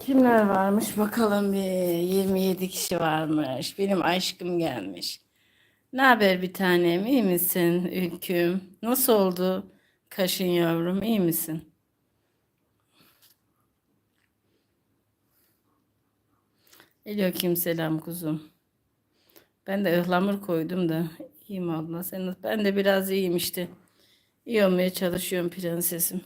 Kimler varmış bakalım bir 27 kişi varmış. Benim aşkım gelmiş. Ne haber bir tanem iyi misin ülküm? Nasıl oldu kaşın yavrum iyi misin? Aleyküm selam kuzum. Ben de ıhlamur koydum da iyiyim abla. Sen, ben de biraz iyiyim işte. İyi olmaya çalışıyorum prensesim.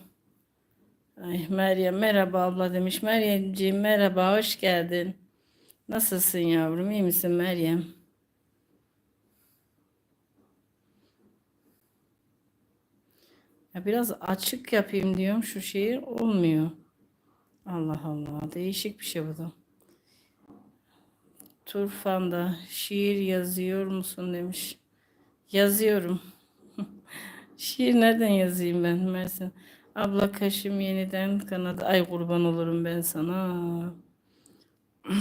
Ay Meryem merhaba abla demiş. Meryemciğim merhaba hoş geldin. Nasılsın yavrum iyi misin Meryem? Ya biraz açık yapayım diyorum şu şeyi olmuyor. Allah Allah değişik bir şey bu da. Turfan'da şiir yazıyor musun demiş. Yazıyorum. Şiir nereden yazayım ben Mersin? Abla kaşım yeniden kanadı. Ay kurban olurum ben sana.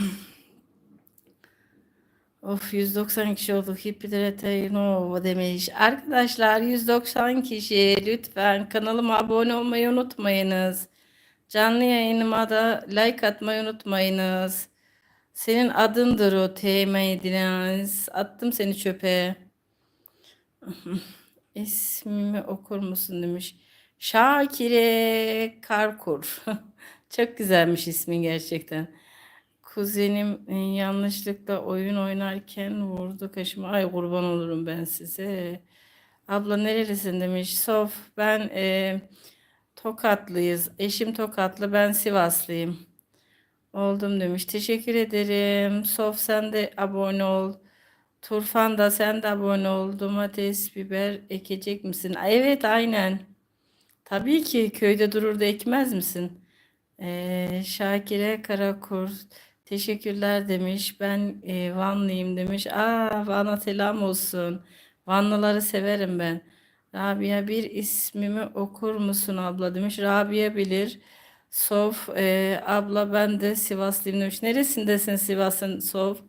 Of 190 kişi olduk. Hippitrete no demiş. Arkadaşlar 190 kişi lütfen kanalıma abone olmayı unutmayınız. Canlı yayınıma da like atmayı unutmayınız. Senin adındır o teğmediniz. Attım seni çöpe. İsmimi okur musun demiş. Şakire Karkur. Çok güzelmiş ismin gerçekten. Kuzenim e, yanlışlıkla oyun oynarken vurdu kaşıma. Ay kurban olurum ben size. Abla nerelisin demiş. Sof ben e, Tokatlıyız. Eşim Tokatlı ben Sivaslıyım. Oldum demiş. Teşekkür ederim. Sof sen de abone ol. Turfan da sen de abone ol. Domates, biber ekecek misin? Evet aynen. Tabii ki köyde durur da ekmez misin? Ee, Şakire Karakur teşekkürler demiş. Ben e, Vanlıyım demiş. Aa Van'a selam olsun. Vanlıları severim ben. Rabia bir ismimi okur musun abla demiş. Rabia bilir. Sof e, abla ben de Sivaslıyım demiş. Neresindesin Sivas'ın Sof?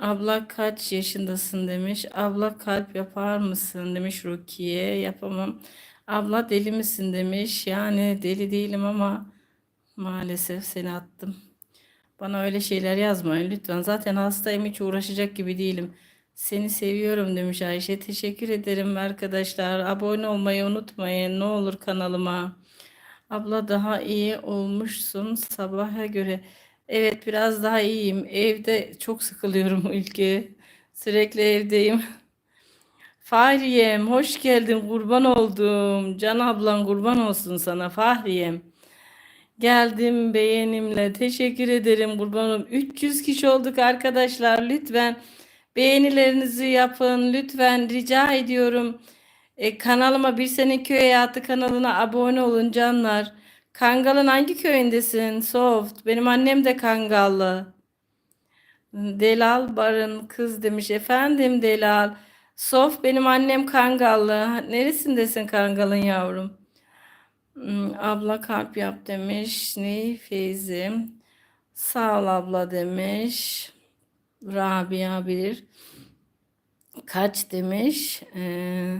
Abla kaç yaşındasın demiş. Abla kalp yapar mısın demiş Rukiye. Yapamam. Abla deli misin demiş. Yani deli değilim ama maalesef seni attım. Bana öyle şeyler yazmayın lütfen. Zaten hastayım hiç uğraşacak gibi değilim. Seni seviyorum demiş Ayşe. Teşekkür ederim arkadaşlar. Abone olmayı unutmayın. Ne olur kanalıma. Abla daha iyi olmuşsun sabaha göre. Evet biraz daha iyiyim. Evde çok sıkılıyorum ülke. Sürekli evdeyim. Fahriyem hoş geldin kurban oldum. Can ablan kurban olsun sana Fahriyem. Geldim beğenimle. Teşekkür ederim kurbanım. 300 kişi olduk arkadaşlar. Lütfen beğenilerinizi yapın. Lütfen rica ediyorum. E, kanalıma Bir Sene Köy Hayatı kanalına abone olun canlar. Kangal'ın hangi köyündesin? Soft. Benim annem de Kangallı. Delal Barın kız demiş. Efendim Delal. Sof benim annem Kangallı. Neresindesin Kangal'ın yavrum? Hmm, abla kalp yap demiş. Ne Feyzi. Sağ ol abla demiş. Rabia bilir. Kaç demiş. Ee,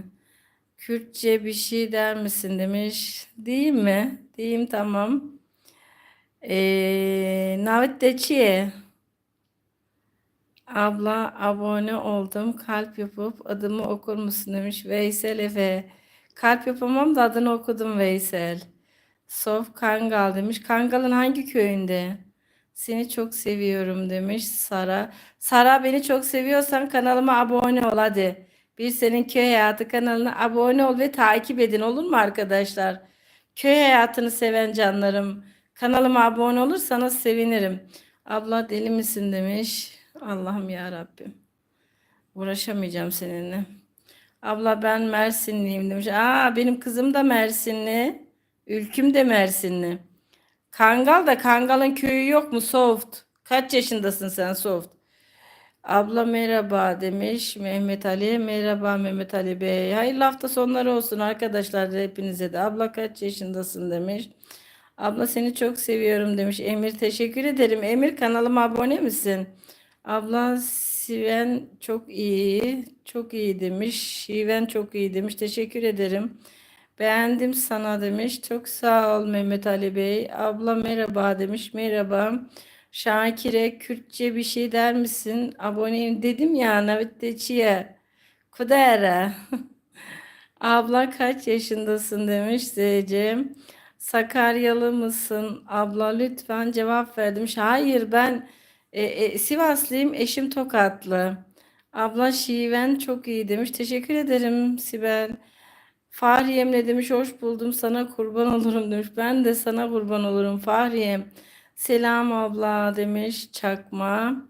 Kürtçe bir şey der misin demiş. Değil mi? Diyeyim tamam. Ee, Navet Deçiye. Abla abone oldum. Kalp yapıp adımı okur musun demiş. Veysel Efe. Kalp yapamam da adını okudum Veysel. Sof Kangal demiş. Kangal'ın hangi köyünde? Seni çok seviyorum demiş Sara. Sara beni çok seviyorsan kanalıma abone ol hadi. Bir senin köy hayatı kanalına abone ol ve takip edin olur mu arkadaşlar? Köy hayatını seven canlarım. Kanalıma abone olursanız sevinirim. Abla deli misin demiş. Allah'ım ya Rabbim. Uğraşamayacağım seninle. Abla ben Mersinliyim demiş. Aa benim kızım da Mersinli. Ülküm de Mersinli. Kangal da Kangal'ın köyü yok mu Soft? Kaç yaşındasın sen Soft? Abla merhaba demiş Mehmet Ali. Merhaba Mehmet Ali Bey. Hayırlı hafta sonları olsun arkadaşlar hepinize de. Abla kaç yaşındasın demiş. Abla seni çok seviyorum demiş. Emir teşekkür ederim. Emir kanalıma abone misin? Abla Siven çok iyi. Çok iyi demiş. Şiven çok iyi demiş. Teşekkür ederim. Beğendim sana demiş. Çok sağ ol Mehmet Ali Bey. Abla merhaba demiş. Merhaba. Şakir'e Kürtçe bir şey der misin? Aboneyim dedim ya. Navitteciye. Kudera. Abla kaç yaşındasın demiş Zeycem. Sakaryalı mısın? Abla lütfen cevap ver demiş. Hayır ben e, e, Sivaslıyım. Eşim Tokatlı. Abla şiven çok iyi demiş. Teşekkür ederim Sibel. Fahriyem ne demiş? Hoş buldum. Sana kurban olurum demiş. Ben de sana kurban olurum Fahriyem. Selam abla demiş Çakma.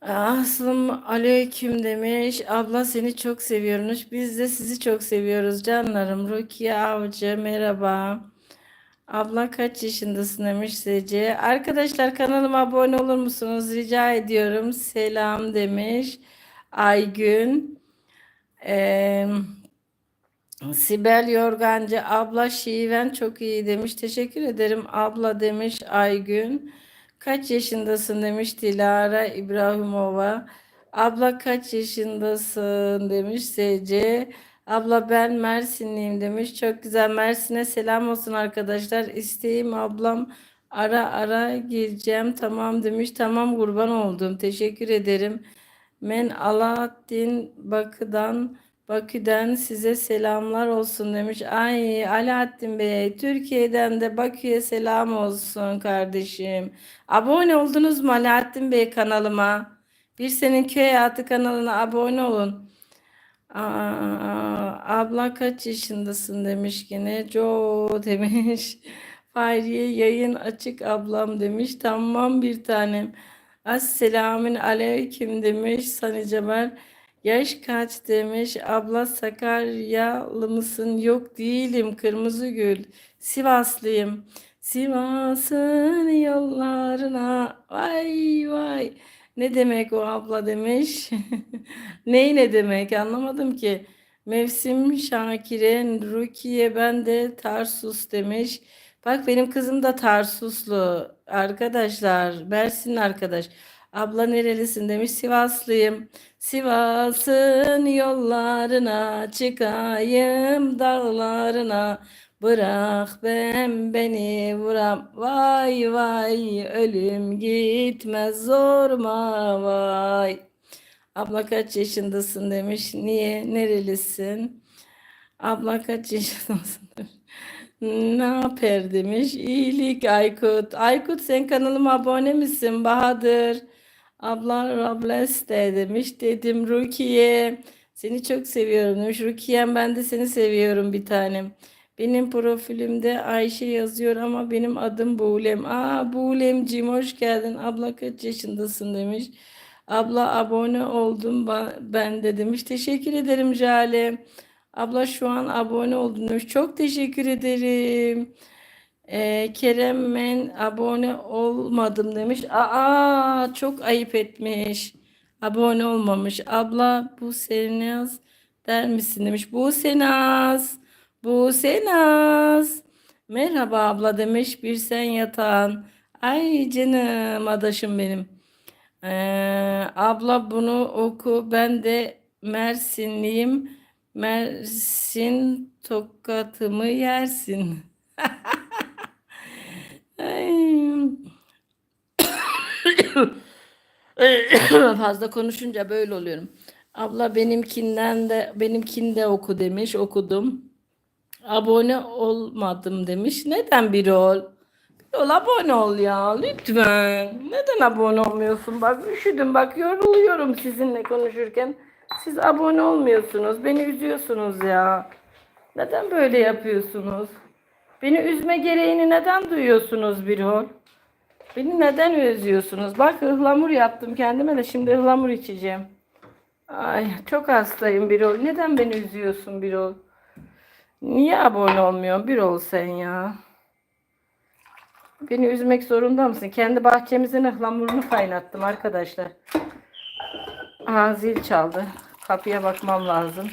Aslım aleyküm demiş. Abla seni çok seviyormuş. Biz de sizi çok seviyoruz canlarım. Rukiye Avcı merhaba. Abla kaç yaşındasın demiş Sece. Arkadaşlar kanalıma abone olur musunuz? Rica ediyorum. Selam demiş. Aygün. Eee Sibel Yorgancı abla şiven çok iyi demiş. Teşekkür ederim abla demiş Aygün. Kaç yaşındasın demiş Dilara İbrahimova. Abla kaç yaşındasın demiş SC. Abla ben Mersinliyim demiş. Çok güzel. Mersin'e selam olsun arkadaşlar. İsteğim ablam ara ara gireceğim. Tamam demiş. Tamam kurban oldum. Teşekkür ederim. Men Alaaddin Bakı'dan Bakü'den size selamlar olsun demiş. Ay Alaaddin Bey Türkiye'den de Bakü'ye selam olsun kardeşim. Abone oldunuz mu Alaaddin Bey kanalıma? Bir senin köy hayatı kanalına abone olun. Aa, abla kaç yaşındasın demiş yine. Jo demiş. Fahriye yayın açık ablam demiş. Tamam bir tanem. Esselamun aleyküm demiş Sani Cemal. Yaş kaç demiş. Abla Sakaryalı mısın? Yok değilim. Kırmızı gül. Sivaslıyım. Sivas'ın yollarına. Vay vay. Ne demek o abla demiş. Ney ne demek anlamadım ki. Mevsim Şakire Rukiye ben de Tarsus demiş. Bak benim kızım da Tarsuslu arkadaşlar. Mersin arkadaş. Abla nerelisin demiş. Sivaslıyım. Sivas'ın yollarına çıkayım dağlarına. Bırak ben beni vuram. Vay vay ölüm gitmez zorma vay. Abla kaç yaşındasın demiş. Niye? Nerelisin? Abla kaç yaşındasın demiş. Ne yapar demiş. İyilik Aykut. Aykut sen kanalıma abone misin? Bahadır. Abla Rables de demiş. Dedim Rukiye. Seni çok seviyorum demiş. Rukiye'm ben de seni seviyorum bir tanem. Benim profilimde Ayşe yazıyor ama benim adım Buğlem. Aa Buğlemciğim hoş geldin. Abla kaç yaşındasın demiş. Abla abone oldum ben de demiş. Teşekkür ederim Jale. Abla şu an abone oldun demiş. Çok teşekkür ederim. Ee, Kerem ben abone olmadım demiş. Aa çok ayıp etmiş. Abone olmamış. Abla bu Senaz der misin demiş. Bu Senaz. Bu Senaz. Merhaba abla demiş. Bir sen yatan. Ay canım adaşım benim. Ee, abla bunu oku. Ben de Mersinliyim. Mersin tokatımı yersin. Fazla konuşunca böyle oluyorum. Abla benimkinden de benimkinde oku demiş. Okudum. Abone olmadım demiş. Neden bir ol? Bir ol abone ol ya lütfen. Neden abone olmuyorsun? Bak üşüdüm bak yoruluyorum sizinle konuşurken. Siz abone olmuyorsunuz. Beni üzüyorsunuz ya. Neden böyle yapıyorsunuz? Beni üzme gereğini neden duyuyorsunuz bir ol? Beni neden üzüyorsunuz? Bak ıhlamur yaptım kendime de şimdi ıhlamur içeceğim. Ay çok hastayım bir ol. Neden beni üzüyorsun bir ol? Niye abone olmuyorsun bir ol sen ya? Beni üzmek zorunda mısın? Kendi bahçemizin ıhlamurunu kaynattım arkadaşlar. Aha zil çaldı. Kapıya bakmam lazım.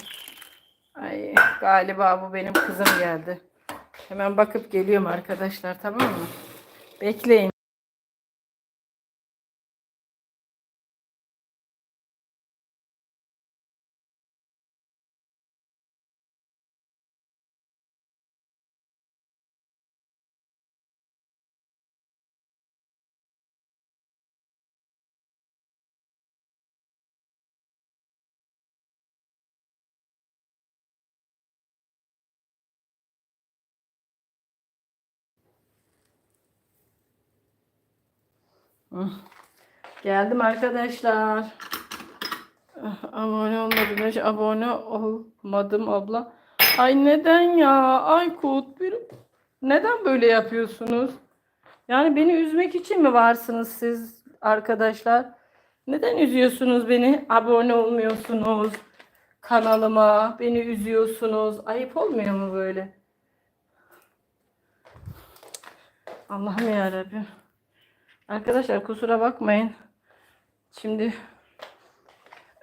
Ay galiba bu benim kızım geldi. Hemen bakıp geliyorum arkadaşlar tamam mı? Bekleyin. Geldim arkadaşlar. Ah, Abone olmadım. Abone olmadım abla. Ay neden ya? Aykut bir neden böyle yapıyorsunuz? Yani beni üzmek için mi varsınız siz arkadaşlar? Neden üzüyorsunuz beni? Abone olmuyorsunuz kanalıma. Beni üzüyorsunuz. Ayıp olmuyor mu böyle? Allah'ım ya Arkadaşlar kusura bakmayın. Şimdi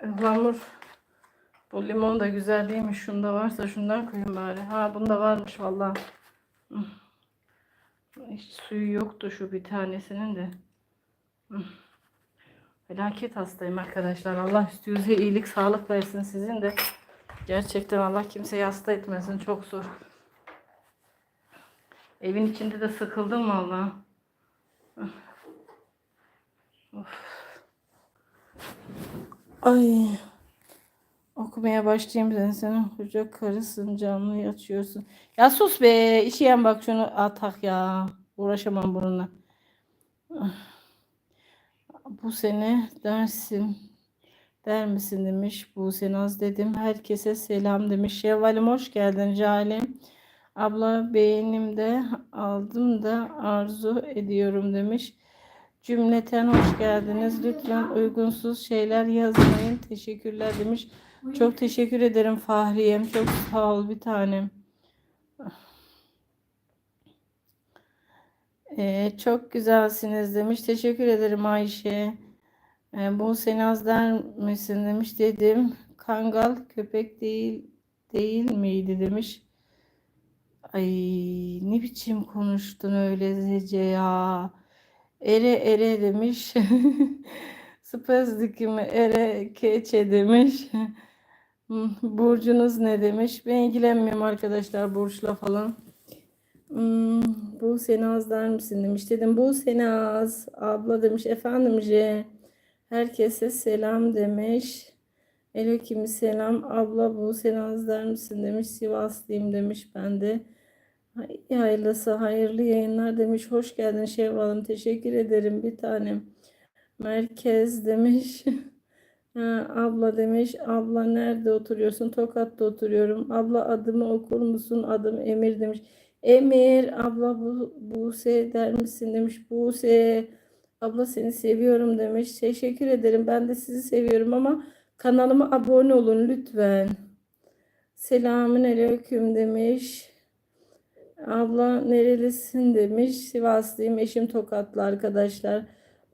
ıhlamur bu limon da güzel değil mi? Şunda varsa şundan koyayım bari. Ha bunda varmış vallahi. Hı. Hiç suyu yoktu şu bir tanesinin de. Felaket hastayım arkadaşlar. Allah üstünüze iyilik, sağlık versin sizin de. Gerçekten Allah kimseyi hasta etmesin. Çok zor. Evin içinde de sıkıldım valla. Ay. Okumaya başlayayım ben senin hoca karısın canlı açıyorsun. Ya sus be işeyen bak şunu atak ya. Uğraşamam bununla. Bu sene dersim der misin demiş. Bu senaz dedim. Herkese selam demiş. Şevvalim hoş geldin Calim. Abla beğenimde aldım da arzu ediyorum demiş. Cümleten hoş geldiniz. Lütfen uygunsuz şeyler yazmayın. Teşekkürler demiş. Çok teşekkür ederim Fahriyem. Çok sağ ol bir tanem. Ee, çok güzelsiniz demiş. Teşekkür ederim Ayşe. Ee, bu senaz der misin demiş. Dedim. Kangal köpek değil değil miydi demiş. Ay ne biçim konuştun öyle Zece ya. Ere ere demiş. Spazdik mi ere keçe demiş. Burcunuz ne demiş? Ben ilgilenmiyorum arkadaşlar burçla falan. Hmm, bu Senaz der misin demiş. Dedim bu Senaz abla demiş. Efendim J. Herkese selam demiş. Aleyküm selam. Abla bu Senaz der misin demiş. Sivaslıyım demiş ben de. Hay- Hayırlısı hayırlı yayınlar demiş. Hoş geldin Şevval'ım. Teşekkür ederim bir tanem. Merkez demiş. Ha, abla demiş. Abla nerede oturuyorsun? Tokat'ta oturuyorum. Abla adımı okur musun? Adım Emir demiş. Emir abla bu Buse der misin demiş. Buse abla seni seviyorum demiş. Teşekkür ederim. Ben de sizi seviyorum ama kanalıma abone olun lütfen. Selamün aleyküm demiş. Abla nerelisin demiş. Sivaslıyım. Eşim Tokatlı arkadaşlar.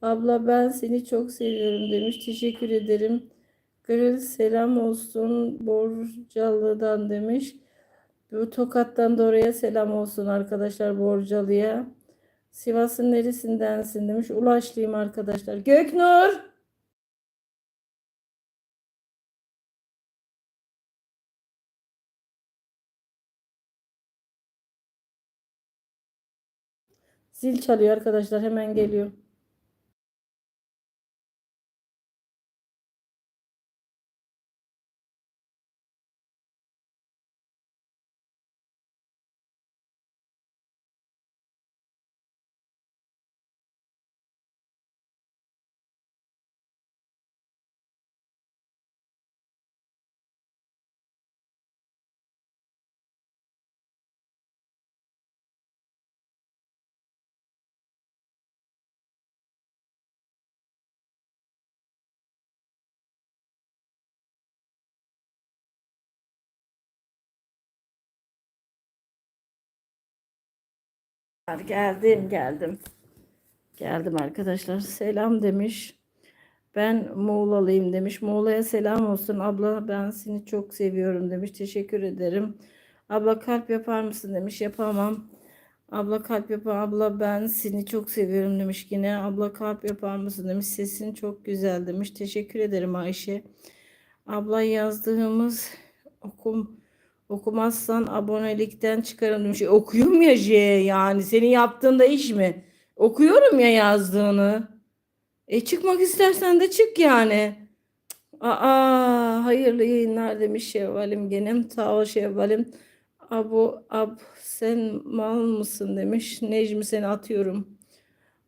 Abla ben seni çok seviyorum demiş. Teşekkür ederim. Gırıl selam olsun Borcalı'dan demiş. Bu Tokat'tan da oraya selam olsun arkadaşlar Borcalı'ya. Sivas'ın neresindensin demiş. Ulaşlıyım arkadaşlar. Göknur! Zil çalıyor arkadaşlar. Hemen geliyor. Geldim geldim. Geldim arkadaşlar. Selam demiş. Ben Muğla'lıyım demiş. Muğla'ya selam olsun. Abla ben seni çok seviyorum demiş. Teşekkür ederim. Abla kalp yapar mısın demiş. Yapamam. Abla kalp yapar. Abla ben seni çok seviyorum demiş yine. Abla kalp yapar mısın demiş. Sesin çok güzel demiş. Teşekkür ederim Ayşe. Abla yazdığımız okum okumazsan abonelikten çıkarım demiş. E, okuyorum ya J yani. Senin yaptığında iş mi? Okuyorum ya yazdığını. E çıkmak istersen de çık yani. Aa, hayırlı yayınlar demiş Şevvalim gene. Sağ ol Şevvalim. Abu ab sen mal mısın demiş. Necmi seni atıyorum.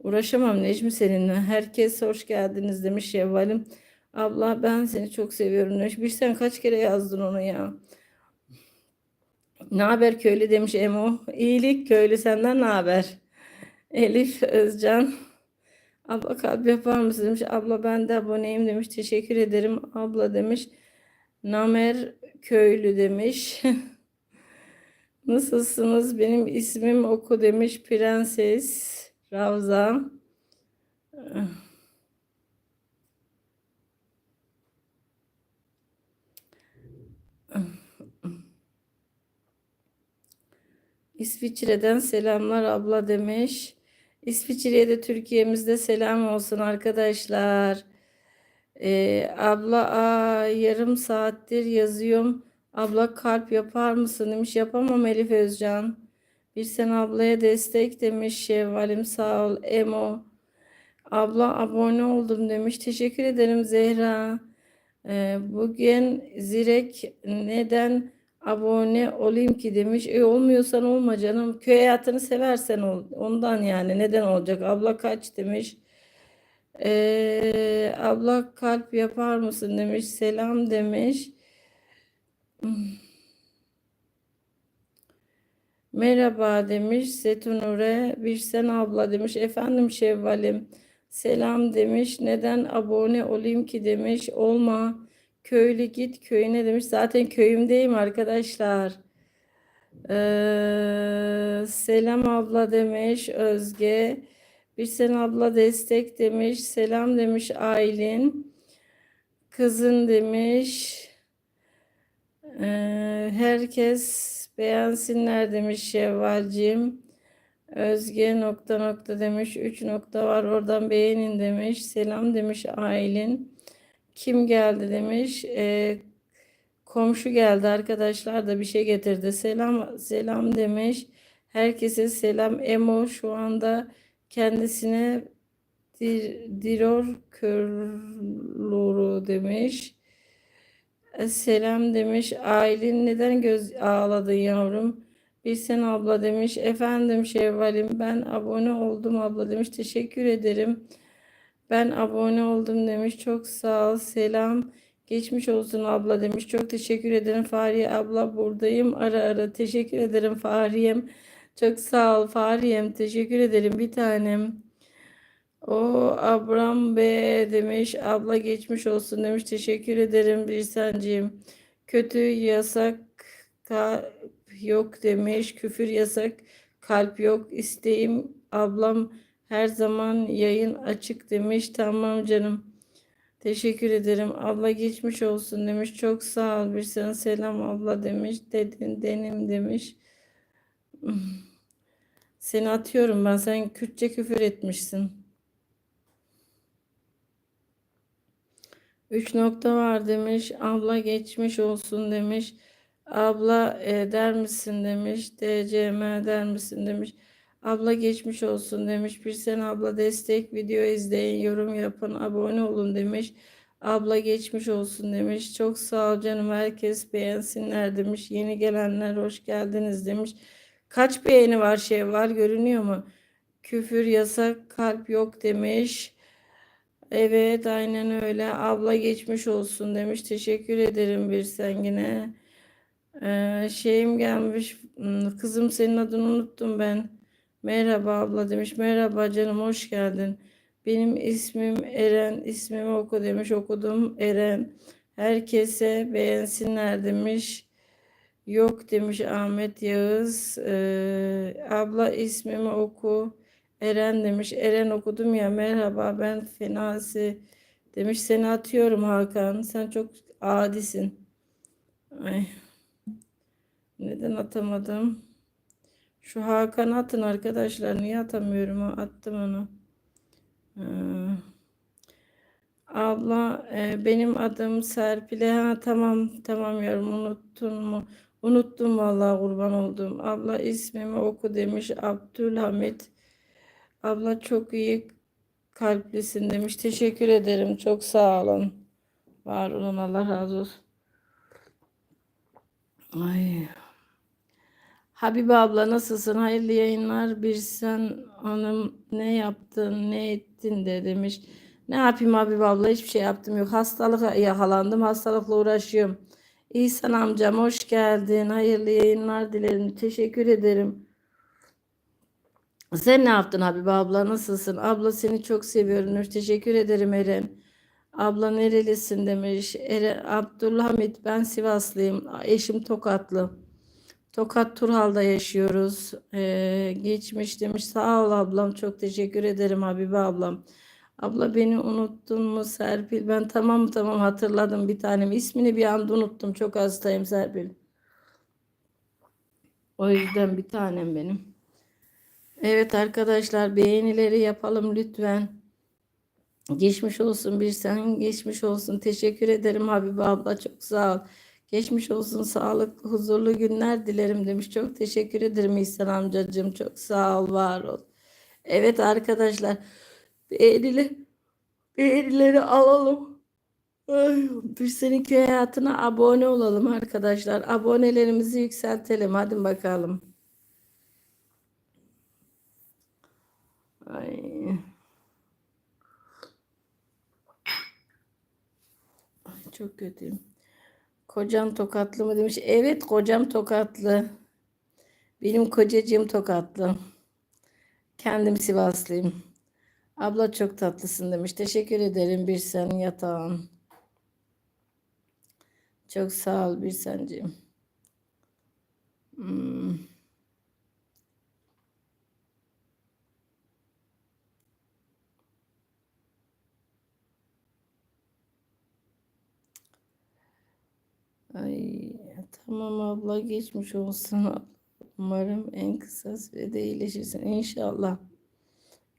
Uğraşamam Necmi seninle. Herkes hoş geldiniz demiş Şevval'im. Abla ben seni çok seviyorum demiş. Bir sen kaç kere yazdın onu ya. Ne haber köylü demiş Emo. İyilik köylü senden ne haber? Elif Özcan. Abla kalp yapar mısın demiş. Abla ben de aboneyim demiş. Teşekkür ederim abla demiş. Namer köylü demiş. Nasılsınız? Benim ismim Oku demiş. Prenses Ravza. İsviçre'den selamlar abla demiş. İsviçre'ye de Türkiye'mizde selam olsun arkadaşlar. Ee, abla aa, yarım saattir yazıyorum. Abla kalp yapar mısın demiş. Yapamam Elif Özcan. Bir sen ablaya destek demiş. Şevvalim sağ ol. Emo. Abla abone oldum demiş. Teşekkür ederim Zehra. Ee, bugün Zirek neden abone olayım ki demiş. E olmuyorsan olma canım. Köy hayatını seversen ol. Ondan yani neden olacak? Abla kaç demiş. Ee, abla kalp yapar mısın demiş. Selam demiş. Merhaba demiş Setunure. Bir sen abla demiş. Efendim Şevvalim. Selam demiş. Neden abone olayım ki demiş. Olma. Köylü git köyüne demiş. Zaten köyümdeyim arkadaşlar. Ee, selam abla demiş Özge. Bir sen abla destek demiş. Selam demiş Aylin. Kızın demiş. Ee, herkes beğensinler demiş Şevvalcim. Özge nokta nokta demiş. Üç nokta var oradan beğenin demiş. Selam demiş Aylin. Kim geldi demiş. Ee, komşu geldi arkadaşlar da bir şey getirdi. Selam selam demiş. Herkese selam. Emo şu anda kendisine dir, diror körluru demiş. E, Selam demiş. Aylin neden göz ağladın yavrum? Bir sen abla demiş. Efendim Şevvalim ben abone oldum abla demiş. Teşekkür ederim. Ben abone oldum demiş. Çok sağ ol. Selam. Geçmiş olsun abla demiş. Çok teşekkür ederim Fahriye abla buradayım ara ara. Teşekkür ederim Fahriyem. Çok sağ ol Fahriyem. Teşekkür ederim bir tanem. O Abram Bey demiş. Abla geçmiş olsun demiş. Teşekkür ederim Birsenciğim. Kötü yasak kalp yok demiş. Küfür yasak kalp yok. İsteğim ablam her zaman yayın açık demiş. Tamam canım. Teşekkür ederim. Abla geçmiş olsun demiş. Çok sağ ol. Bir sana selam abla demiş. Dedin denim demiş. Seni atıyorum ben. Sen Kürtçe küfür etmişsin. Üç nokta var demiş. Abla geçmiş olsun demiş. Abla e, der misin demiş. DCM der misin demiş. Abla geçmiş olsun demiş. Bir sen abla destek video izleyin, yorum yapın, abone olun demiş. Abla geçmiş olsun demiş. Çok sağ ol canım. Herkes beğensinler demiş. Yeni gelenler hoş geldiniz demiş. Kaç beğeni var şey var görünüyor mu? Küfür yasak kalp yok demiş. Evet aynen öyle. Abla geçmiş olsun demiş. Teşekkür ederim bir sen yine. Ee, şeyim gelmiş. Hmm, Kızım senin adını unuttum ben. Merhaba abla demiş. Merhaba canım hoş geldin. Benim ismim Eren. ismimi oku demiş. Okudum Eren. Herkese beğensinler demiş. Yok demiş Ahmet Yağız. Ee, abla ismimi oku. Eren demiş. Eren okudum ya. Merhaba ben Fenasi demiş. Seni atıyorum Hakan. Sen çok adisin. Ay. Neden atamadım? Şu Hakan atın arkadaşlar. Niye atamıyorum? Attım onu. Ee, abla e, benim adım Serpile. Ha, tamam tamam yavrum unuttun mu? Unuttum vallahi kurban oldum. Abla ismimi oku demiş. Abdülhamit. Abla çok iyi kalplisin demiş. Teşekkür ederim. Çok sağ olun. Var olun. Allah razı olsun. Ay. Habibe abla nasılsın? Hayırlı yayınlar. Bir sen hanım ne yaptın, ne ettin de demiş. Ne yapayım Habibe abla? Hiçbir şey yaptım yok. Hastalığa yakalandım. Hastalıkla uğraşıyorum. İhsan amcam hoş geldin. Hayırlı yayınlar dilerim. Teşekkür ederim. Sen ne yaptın Habibe abla? Nasılsın? Abla seni çok seviyorum. Nur. Teşekkür ederim Eren. Abla nerelisin demiş. Eren, Abdülhamit ben Sivaslıyım. Eşim Tokatlı. Tokat Turhal'da yaşıyoruz. Ee, geçmiş demiş. Sağ ol ablam. Çok teşekkür ederim Habibe ablam. Abla beni unuttun mu Serpil? Ben tamam tamam hatırladım bir tanem. İsmini bir anda unuttum. Çok hastayım Serpil. O yüzden bir tanem benim. Evet arkadaşlar beğenileri yapalım lütfen. Geçmiş olsun bir sen geçmiş olsun. Teşekkür ederim Habibe abla çok sağ ol. Geçmiş olsun sağlıklı huzurlu günler dilerim demiş. Çok teşekkür ederim İhsan amcacığım. Çok sağ ol var ol. Evet arkadaşlar beğenileri, beğenileri alalım. Ay, bir senin köy hayatına abone olalım arkadaşlar. Abonelerimizi yükseltelim. Hadi bakalım. Ay, çok kötüyüm. Kocam tokatlı mı demiş. Evet kocam tokatlı. Benim kocacığım tokatlı. Kendim Sivaslıyım. Abla çok tatlısın demiş. Teşekkür ederim bir sen yatağın. Çok sağ ol bir senciğim. Hmm. Ay, tamam abla geçmiş olsun. Umarım en kısa sürede iyileşirsin. İnşallah.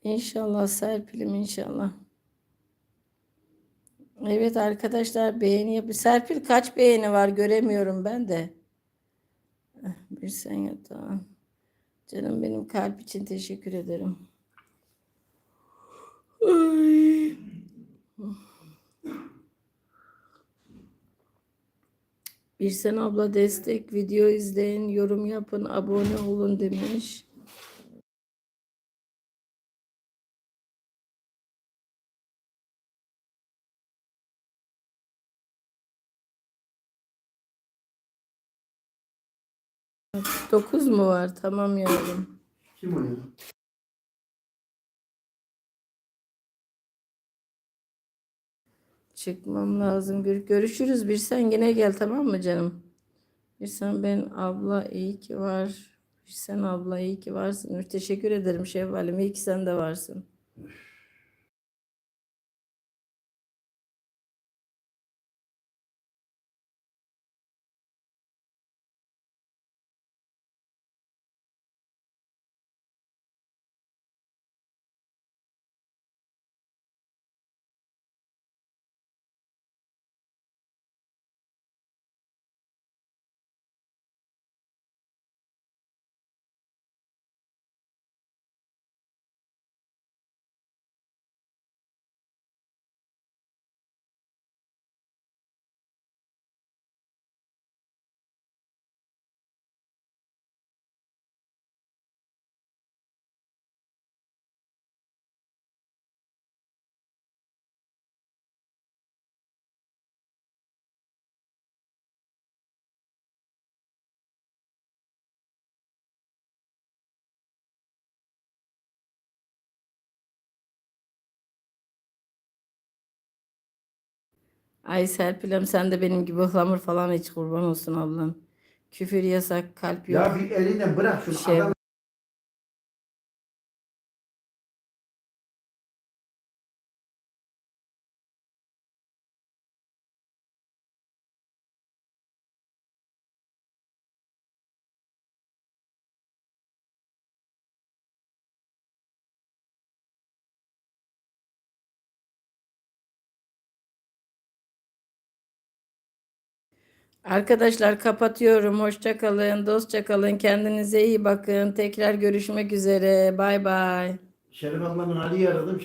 İnşallah Serpil'im inşallah. Evet arkadaşlar beğeni yapın. Serpil kaç beğeni var göremiyorum ben de. Eh, Bir sen yatağın. Canım benim kalp için teşekkür ederim. Ay. Birsen abla destek video izleyin, yorum yapın, abone olun demiş. Dokuz mu var? Tamam yavrum. Kim o ya? Çıkmam lazım. Gör- Görüşürüz. Bir sen yine gel tamam mı canım? Bir sen ben abla iyi ki var. Bir sen abla iyi ki varsın. Teşekkür ederim Şevvalim. İyi ki sen de varsın. Ay Serpil'im sen de benim gibi ıhlamur falan iç kurban olsun ablam. Küfür yasak, kalp yok. Ya bir elinden bırak şunu. Şey- Adam Arkadaşlar kapatıyorum. Hoşça kalın, dostça kalın. Kendinize iyi bakın. Tekrar görüşmek üzere. Bay bay. Şerif ablanın Ali'yi aradım.